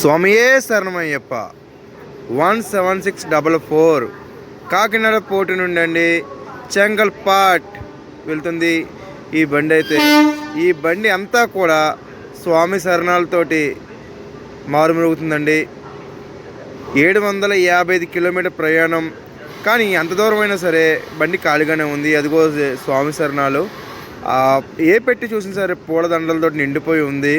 స్వామియే శరణమయ్యప్ప. One seven six double four. Kakinada పోటీ నుండి అండి చెంగల్పాట్ వెళ్తుంది. ఈ బండి అయితే ఈ బండి అంతా కూడా స్వామి శరణాలతోటి మారుమరుగుతుందండి. ఏడు వందల యాభై ఐదు కిలోమీటర్ ప్రయాణం. కానీ ఎంత దూరం అయినా సరే బండి ఖాళీగానే ఉంది. అదిగో స్వామి శరణాలు. ఏ పెట్టి చూసిన సరే పూలదండలతో నిండిపోయి ఉంది.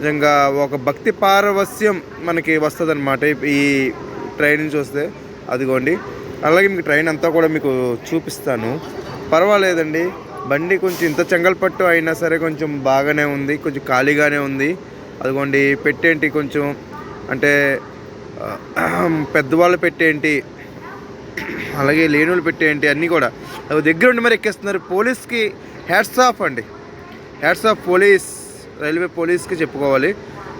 నిజంగా ఒక భక్తి పారవస్యం మనకి వస్తుంది ఈ ట్రైన్ నుంచి వస్తే అదిగోండి. అలాగే మీకు ట్రైన్ అంతా కూడా మీకు చూపిస్తాను. పర్వాలేదండి. బండి కొంచెం ఇంత చెంగల్పట్టు అయినా సరే కొంచెం బాగానే ఉంది. కొంచెం ఖాళీగానే ఉంది. అదిగోండి. పెట్టేంటి కొంచెం? అంటే పెద్దవాళ్ళు పెట్టేంటి? అలాగే లేనులు పెట్టేంటి? అన్నీ కూడా. దగ్గరుండి మరి ఎక్కేస్తున్నారు. పోలీస్కి హ్యాట్స్ ఆఫ్ అండి. Hats off police. రైల్వే పోలీస్కి చెప్పుకోవాలి.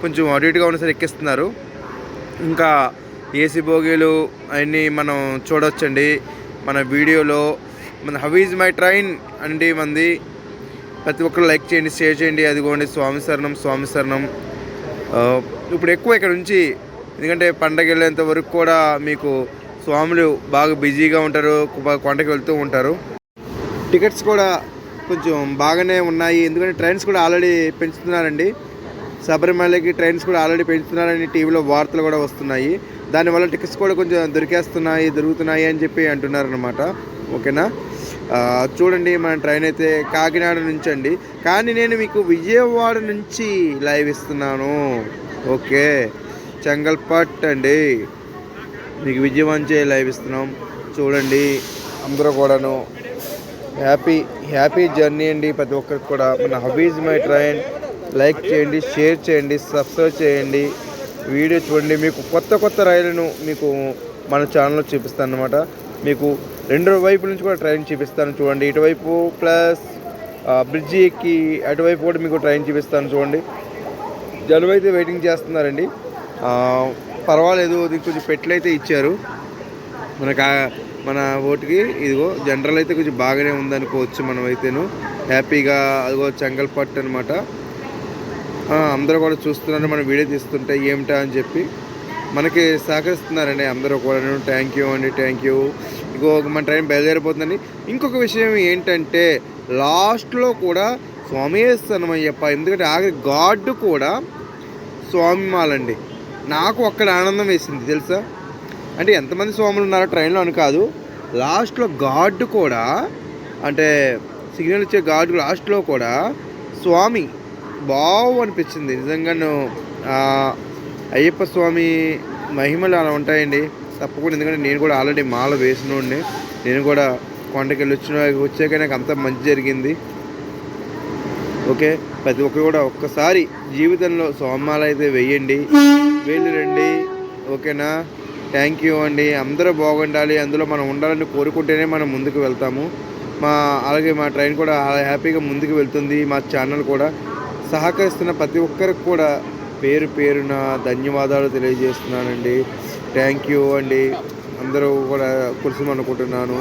కొంచెం అటు ఇటుగా ఉన్న సరే ఎక్కిస్తున్నారు. ఇంకా ఏసీ బోగీలు అవన్నీ మనం చూడొచ్చండి. మన వీడియోలో మన హవీజ్ మై ట్రైన్ అండి మంది. ప్రతి ఒక్కరు లైక్ చేయండి షేర్ చేయండి. అదిగోండి స్వామి శరణం స్వామి శరణం. ఇప్పుడు ఎక్కువ ఇక్కడ నుంచి ఎందుకంటే పండగ వెళ్ళేంత వరకు కూడా మీకు స్వాములు బాగా బిజీగా ఉంటారు బాగా కొండకి వెళ్తూ ఉంటారు. టికెట్స్ కూడా కొంచెం బాగానే ఉన్నాయి. ఎందుకంటే ట్రైన్స్ కూడా ఆల్రెడీ పెంచుతున్నారండి. శబరిమలకి ట్రైన్స్ కూడా ఆల్రెడీ పెంచుతున్నారని టీవీలో వార్తలు కూడా వస్తున్నాయి. దానివల్ల టికెట్స్ కూడా కొంచెం దొరికేస్తున్నాయి దొరుకుతున్నాయి అని చెప్పి అంటున్నారు అనమాట ఓకేనా చూడండి మన ట్రైన్ అయితే కాకినాడ నుంచి అండి కానీ నేను మీకు విజయవాడ నుంచి లైవ్ ఇస్తున్నాను. ఓకే. చెంగల్పట్ అండి. మీకు విజయవాడ నుంచి లైవ్ ఇస్తున్నాం. చూడండి. అందరూ కూడాను హ్యాపీ హ్యాపీ జర్నీ అండి ప్రతి ఒక్కరికి కూడా. మన హబీజ్ మై ట్రైన్ లైక్ చేయండి షేర్ చేయండి సబ్స్క్రైబ్ చేయండి. వీడియో చూడండి మీకు కొత్త కొత్త రైళ్ళను మీకు మన ఛానల్లో చూపిస్తాను అనమాట మీకు రెండు వైపు నుంచి కూడా ట్రైన్ చూపిస్తాను చూడండి. ఇటువైపు ప్లస్ బ్రిడ్జి ఎక్కి అటువైపు కూడా మీకు ట్రైన్ చూపిస్తాను చూడండి. జనం అయితే వెయిటింగ్ చేస్తున్నారండి. పర్వాలేదు దీనికి కొంచెం పెట్లు అయితే ఇచ్చారు. మనకు మన ఓటుకి ఇదిగో జనరల్ అయితే కొంచెం బాగానే ఉందనుకోవచ్చు మనం అయితేను హ్యాపీగా అదిగో చెంగల్పట్టు అనమాట అందరూ కూడా చూస్తున్నారు మన వీడియో తీస్తుంటే ఏమిటా అని చెప్పి. మనకి సహకరిస్తున్నారండి అందరూ కూడా థ్యాంక్ యూ అండి థ్యాంక్ యూ ఇంకో మన ట్రైన్ బయలుదేరిపోతుందండి. ఇంకొక విషయం ఏంటంటే లాస్ట్లో కూడా స్వామియేస్తనమయ్యప్ప ఎందుకంటే ఆఖరి గాడ్ కూడా స్వామి మాలండి. నాకు అక్కడ ఆనందం వేసింది తెలుసా? అంటే ఎంతమంది స్వాములు ఉన్నారో ట్రైన్లో అని కాదు లాస్ట్లో గాడ్ కూడా అంటే సిగ్నల్ ఇచ్చే గాడ్ లాస్ట్లో కూడా స్వామి బాగు అనిపించింది. నిజంగాను ఆ, అయ్యప్ప స్వామి మహిమలు అలా ఉంటాయండి. తప్పకుండా ఎందుకంటే నేను కూడా ఆల్రెడీ మాల వేసినోడిని. నేను కూడా కొండకి వెళ్ళి వచ్చిన వచ్చాక నాకు అంత మంచి జరిగింది. ఓకే ప్రతి ఒక్కరు కూడా ఒక్కసారి జీవితంలో సోమాలు అయితే వెయ్యండి వెళ్ళి రండి. ఓకేనా? థ్యాంక్ యూ అండి. అందరూ బాగుండాలి. అందులో మనం ఉండాలని కోరుకుంటేనే మనం ముందుకు వెళ్తాము. మా అలాగే మా ట్రైన్ కూడా హ్యాపీగా ముందుకు వెళ్తుంది. మా ఛానల్ కూడా సహకరిస్తున్న ప్రతి ఒక్కరికి కూడా పేరు పేరున ధన్యవాదాలు తెలియజేస్తున్నానండి. థ్యాంక్ యూ అండి. అందరూ కూడా కురుసం అనుకుంటున్నాను